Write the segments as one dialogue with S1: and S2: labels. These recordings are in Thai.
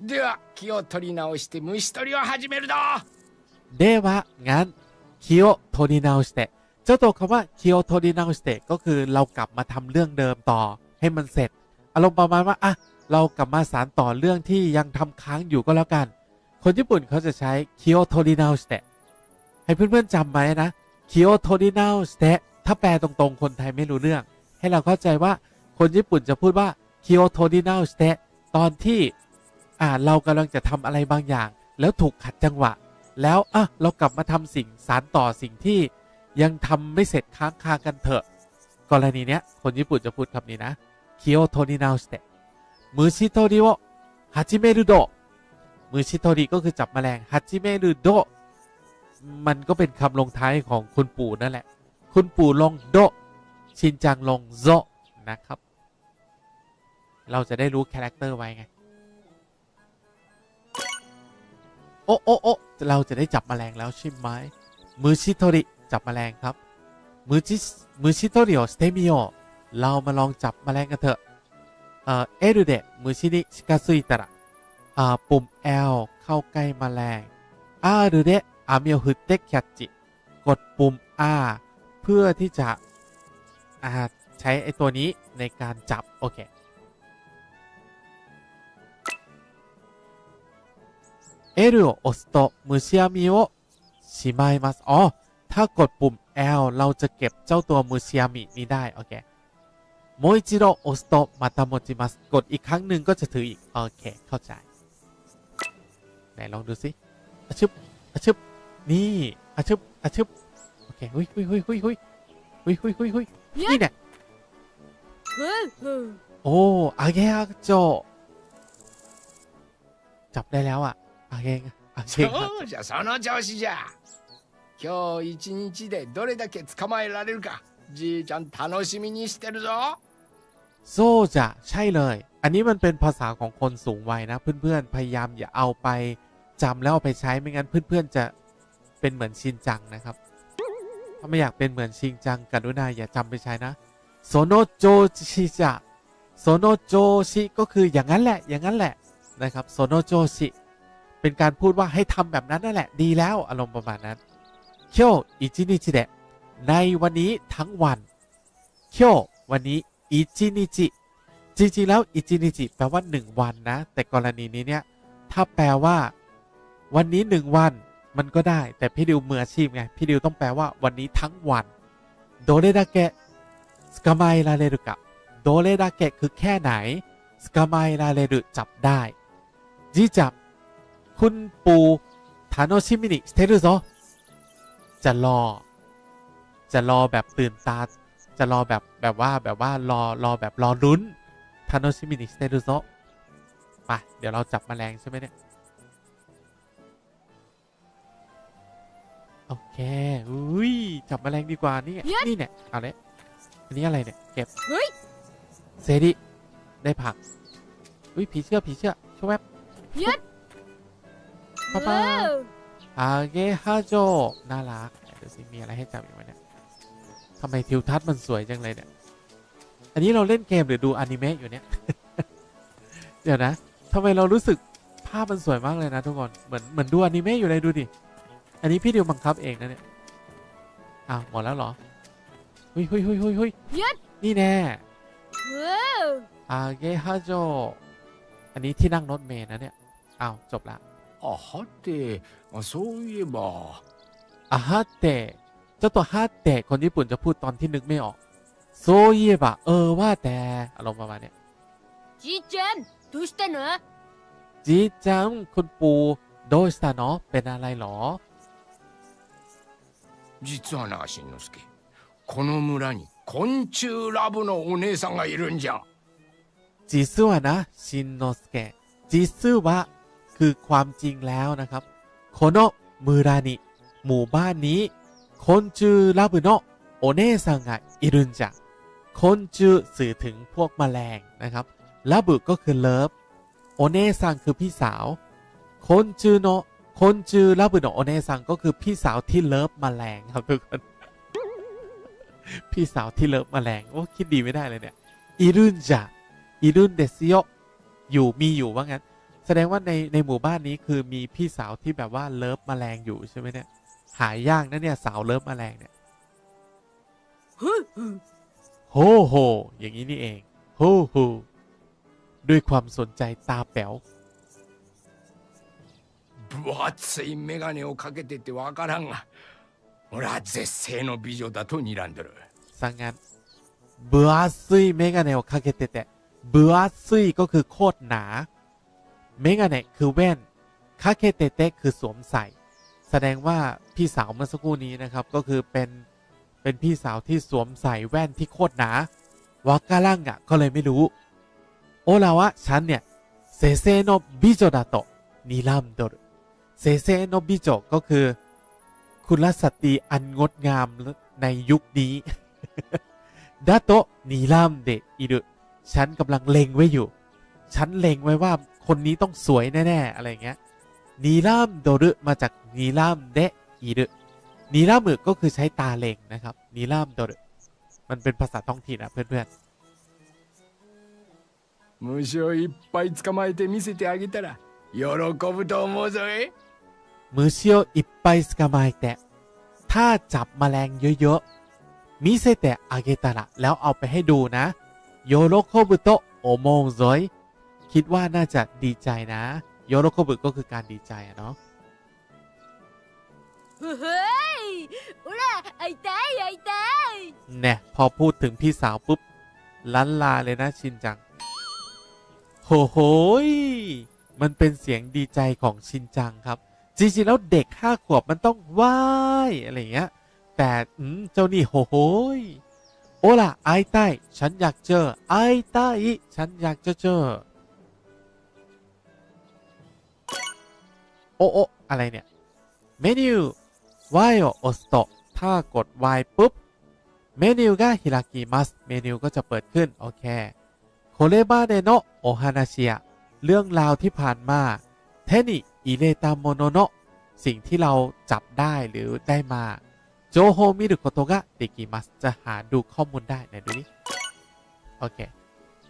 S1: では気を取り直して虫取りを始めるぞ
S2: เดวะงั้นคิโอโทรินาสเตะเจ้าตัวคำว่าคิโอโทรินาสเตะก็คือเรากลับมาทำเรื่องเดิมต่อให้มันเสร็จ อารมณ์ประมาณว่าอ่ะเรากลับมาสารต่อเรื่องที่ยังทำค้างอยู่ก็แล้วกัน คนญี่ปุ่นเขาจะใช้คิโอโทรินาสเตะให้เพื่อนๆจำไว้นะคิโอโทรินาสเตะถ้าแปลตรงๆ คนไทยไม่รู้เรื่อง ให้เราเข้าใจว่าคนญี่ปุ่นจะพูดว่าคิโอโทรินาสเตะตอนที่ อ่าเรากำลังจะทำอะไรบางอย่าง แล้วถูกขัดจังหวะ แล้วอะเรากลับมาทำสิ่งสารต่อสิ่งที่ยังทำไม่เสร็จค้างคากันเถอะ กรณีเนี้ยคนญี่ปุ่นจะพูดคำนี้นะเคิโอโทรินาสเตะมือชิโตริโอฮัจิเมรุโดมือชิโตริก็คือจับแมลงฮัจิเมรุโดมันก็เป็นคำลงท้ายของคุณปู่นั่นแหละ คุณปู่ลงโด ชินจังลงโซนะครับ เราจะได้รู้คาแรคเตอร์ไว้ไง โอ้โอ้โอ้เราจะได้จับแมลงแล้วใช่ไหมมือชิโตริจับแมลงครับ มือชิมือชิโตริโอสเตมิโอเรามาลองจับแมลงกันเถอะเอ่อเอรุเดะมือชินิชิกาซุยตะระอ่าปุ่ม L เข้าใกล้แมลงอารุเดะอามิโอฮึเตะแคจิ กดปุ่ม R เพื่อที่จะใช้ไอตัวนี้ในการจับ โอเค L を押すと虫網をしまいますอ๋อถ้ากดปุ่ม L เราจะเก็บเจ้าตัวมือเชียมินี้ได้ โอเคโมอิจิโร่โอสโตมาตาโมจิมัสกดอีกครั้งหนึ่งก็จะถืออีก โอเค เข้าใจ ไหนลองดูสิอะชึบอะชึบ นี่อะชึบอะชึบ โอเคหุยหุยหุยหุยหุยหุยหุยหุยหุยนี่เนี่ย
S3: ふうふう
S2: โอ้อาเกะโจจับได้แล้วอ่ะ อาเกะอาเกะ
S1: そうじゃその調子じゃ今日一日でどれだけ捕まえられるかじいちゃん楽しみにしてるぞ
S2: โซจะใช่เลย อันนี้มันเป็นภาษาของคนสูงวัยนะ เพื่อนๆ พยายามอย่าเอาไปจำแล้วเอาไปใช้ไม่งั้นเพื่อนๆ จะเป็นเหมือนชินจังนะครับ ถ้าไม่อยากเป็นเหมือนชินจังกรุณาอย่าจำไปใช้นะโซโนโจชิจะโซโนโจชิก็คืออย่างนั้นแหละ อย่างนั้นแหละนะครับโซโนโจชิ เป็นการพูดว่าให้ทำแบบนั้นนั่นแหละดีแล้วอารมณ์ประมาณนั้นเคียวอิจินิจิเดะในวันนี้ทั้งวันเคียววันนี้อิจินิจิจริงๆแล้วอิจินิจิแปลว่า 1 วันนะ แต่กรณีนี้เนี่ยถ้าแปลว่า วันนี้ 1 วันมันก็ได้แต่พี่ดิวมืออาชีพไงพี่ดิวต้องแปลว่าวันนี้ทั้งวันโดเรดาเกะสกามายลาเรรุกะโดเรดาเกะคือแค่ไหนสกามายลาเรรุจับได้จีจับ คุณปูทาโนชิมินิสเตรุโซจะรอ จะรอแบบตื่นตา จะรอแบบแบบว่าแบบว่ารอรอแบบรอลุ้นทาโนชิมินิสเตรุโซไปเดี๋ยวเราจับแมลงใช่ไหมเนี่ย โอเค อุ้ย จับแมลงดีกว่านี่ไงนี่เนี่ยเอาเลยอันนี้อะไรเนี่ย เก็บ
S3: เฮ้ย
S2: เซริได้ผัก อุ้ยผีเชื่อผีเชื่อช่วยแวบ
S3: เข้าไป
S2: อาเกฮาโจ น่ารักเดี๋ยวสิมีอะไรให้จับอีกไหมเนี่ยทำไมทิวทัศน์มันสวยจังเลยเนี่ย อันนี้เราเล่นเกมหรือดูอนิเมะอยู่เนี่ย เดี๋ยวนะทำไมเรารู้สึกภาพมันสวยมากเลยนะทุกคน เหมือนเหมือนดูอนิเมะอยู่เลยดูดิ อันนี้พี่เดียวบังคับเองนะเนี่ย อ้าวหมดแล้วเหรอฮุยฮุยฮุยฮุยฮุยนี่แน่อาเกฮาโจ อันนี้ที่นั่งรถเมล์นะเนี่ย อ้าวจบละ
S1: あはてあそういえば
S2: อาฮาเตะเจ้าตัวฮาเตะคนญี่ปุ่นจะพูดตอนที่นึกไม่ออก โซเยบะ เออว่าแต่อารมณ์ประมาณเนี้ย
S3: じいちゃんどうしたの
S2: จีจังคุณปูโดยสตาเนาะเป็นอะไรหรอ
S1: 実はなしんのすけこの村に昆虫ラブのお姉さんがいるんじゃ
S2: จิซึวะนะชินโนสเกะจิซึวะ คือความจริงแล้วนะครับโคโนะมูรานิหมู่บ้านนี้คนจูราบุโนะโอเนซังะอิรุนจะคนจูสื่อถึงพวกแมลงนะครับราบุก็คือเลิฟโอเนซังคือพี่สาวคนจูโนะคนจูราบุโนะโอเนซังก็คือพี่สาวที่เลิฟแมลงครับทุกคนพี่สาวที่เลิฟแมลงโอ้คิดดีไม่ได้เลยเนี่ยอิรุนจะอิรุนเดซิโยอยู่มีอยู่ว่างั้น แสดงว่าในในหมู่บ้านนี้คือมีพี่สาวที่แบบว่าเลิฟแมลงอยู่ใช่ไหมเนี่ย หายากนะเนี่ยสาวเลิฟแมลงเนี่ย
S3: ふうふう
S2: โฮโฮ อย่างนี้นี่เอง โฮโฮ ด้วยความสนใจตาแป๋ว
S1: 分厚い眼鏡をかけててわからんが俺は絶世の美女だと睨んでる
S2: สังงั้นเบือซุยเมกาเนลคาเกเตเตะเบือซุยก็คือโคตรหนา เมกาเนคือแว่นคาเกเตเตะคือสวมใส่ แสดงว่าพี่สาวเมื่อสักครู่นี้นะครับ ก็คือเป็นเป็นพี่สาวที่สวมใส่แว่นที่โคตรหนาวากาลังอะก็เลยไม่รู้ โอลาวะฉันเนี่ยเซเซโนบิโจดาโตนิลัมโดรเซเซโนบิโจก็คือ คุณลสตรีอันงดงามในยุคนี้ดาโตนีลามเดอิรุฉันกำลังเล็งไว้อยู่ ฉันเล็งไว้ว่า คนนี้ต้องสวยแน่ ๆ อะไรเงี้ย นีลามโดรุมาจากนีลามเดะอิรุนีลามึก็คือใช้ตาเล็งนะครับ นีลามโดรุมันเป็นภาษาท้องถิ่นนะเพื่อน
S1: 虫をいっぱい捕まえて見せてあげたら喜ぶと思うぞい
S2: ๆ มือเชียวอิปไปสกามายแตะถ้าจับแมลงเยอะๆ มิเซแตะอาเกตาระแล้วเอาไปให้ดูนะ โยโรโคบุโตะโอโมงซอย คิดว่าน่าจะดีใจนะโยโรโคบุก็คือการดีใจอะเนาะ
S3: เฮ้ยอุระไอเต้ไอเต้
S2: เนี่พอพูดถึงพี่สาวปุ๊บลันลาเลยนะชินจังโหโหยมันเป็นเสียงดีใจของชินจังครับ จริงๆแล้วเด็กห้าขวบมันต้องว้ายอะไรเงี้ย แต่เจ้านี่โหโหยโอ้ล่ะไอใต้ ฉันอยากเจอไอใต้ ฉันอยากจะเจอ โอโออะไรเนี่ยเมนูวายโอสโตถ้ากดไวยปุ๊บเมนูก็ฮิรากิมัสเมนูก็จะเปิดขึ้น โอเคโคเลบาเดโนโอฮานาเชียเรื่องราวที่ผ่านมาเทนิอิเลตามโนโนสิ่งที่เราจับได้หรือได้มาโจโฮมิรุโกโตะติกิมัสจะหาดูข้อมูลได้ไหนดูนี่โอเค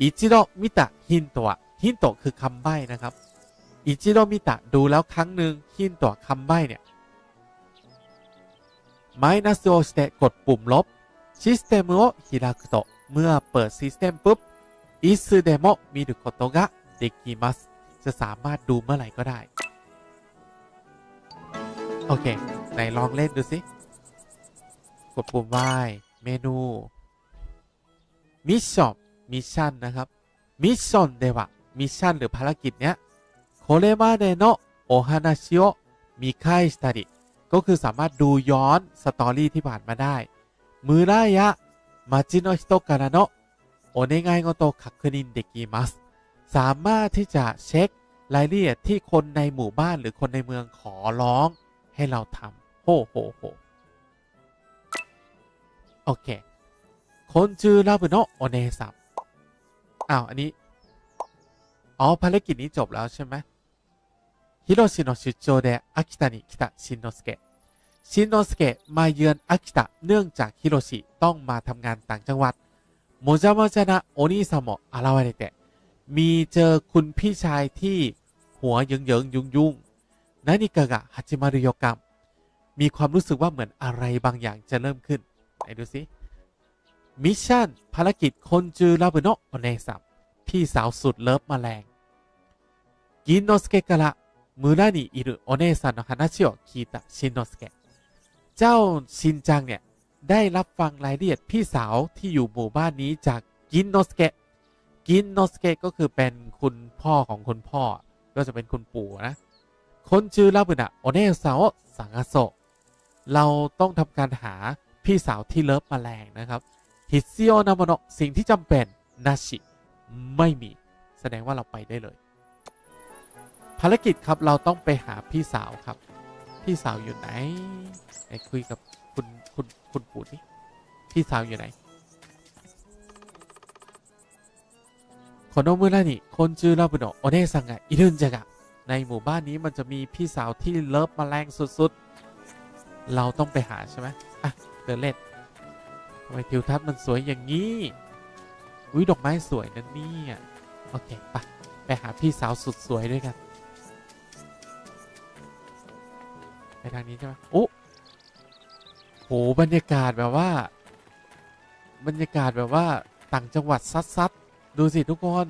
S2: อิจิโรมิตะฮินโตะฮินโตะคือคำใบ้นะครับ อิจิโรมิตะดูแล้วครั้งหนึ่งขึ้นต่อคำใบ้เนี่ยไมนัสโอสเตกดปุ่มลบซิสเต็มโอฮิราคโตเมื่อเปิดซิสเต็มปุ๊บอิสึเดโมมิดุโคโตะเดกิมัสจะสามารถดูเมื่อไหร่ก็ได้ โอเค ไหนลองเล่นดูสิ กดปุ่มว่ายเมนู มิชชั่น มิชชั่นนะครับ มิชชั่นเดวะ มิชชั่นหรือภารกิจเนี้ย これまでのお話を見返したりก็คือสามารถดูย้อนสตอรี่ที่ผ่านมาได้ 村や町の人からのお願い事を確認できますสามารถที่จะเช็ครายละเอียดที่คนในหมู่บ้านหรือคนในเมืองขอร้องให้เราทำโหโหโหโอเคคนจูราบุโนะโอเนซัมอ้าว อันนี้ อ๋อ ภารกิจนี้จบแล้วใช่ไหม ฮิโรชิโนะ出張で秋田に来たしんのすけ ชินโนสเกะมาเยือนอากิตะเนื่องจากฮิโรชิต้องมาทำงานต่างจังหวัดโมจามจานะโอนิซาโมะอาราเวเตะมีเจอคุณพี่ชายที่หัวเยิงเยิงยุงยุงนานิกะกะฮัจิมารุโยกัมมีความรู้สึกว่าเหมือนอะไรบางอย่างจะเริ่มขึ้น ไหนดูสิ มิชชั่น ภารกิจคนจูราบุโนะโอเนซัมพี่สาวสุดเลิฟแมลงกินโนสเกะから 村にいるお姉さんの話を聞いたしんのすけ เจ้าชินจังเนี่ย ได้รับฟังรายละเอียดพี่สาวที่อยู่หมู่บ้านนี้จากกินโนสเกะกินโนสเกะก็คือเป็นคุณพ่อของคุณพ่อ ก็จะเป็นคุณปู่นะ คนชื่อลาบุนะโอเนซาโอสังอาโซะเราต้องทำการหาพี่สาวที่เลิฟแมลงนะครับฮิซิโอนาโมโนะสิ่งที่จำเป็นนาชิ ไม่มี แสดงว่าเราไปได้เลย ภารกิจครับเราต้องไปหาพี่สาวครับ พี่สาวอยู่ไหนไหนคุยกับคุณคุณคุณปู่นี่พี่สาวอยู่ไหนโคโนมุระนี่คนจูราบุโนโอเนซังะอิรุนจังะในหมู่บ้านนี้มันจะมีพี่สาวที่เลิฟแมลงสุดๆ เราต้องไปหาใช่ไหมอะเดินเล่นทำไมทิวทัศน์มันสวยอย่างนี้วิดอกไม้สวยนะเนี่ยโอเคไปไปหาพี่สาวสุดสวยด้วยกัน ทางนี้ใช่ไหมโอ้โหบรรยากาศแบบว่า บรรยากาศแบบว่าต่างจังหวัดซัดๆดูสิทุกคน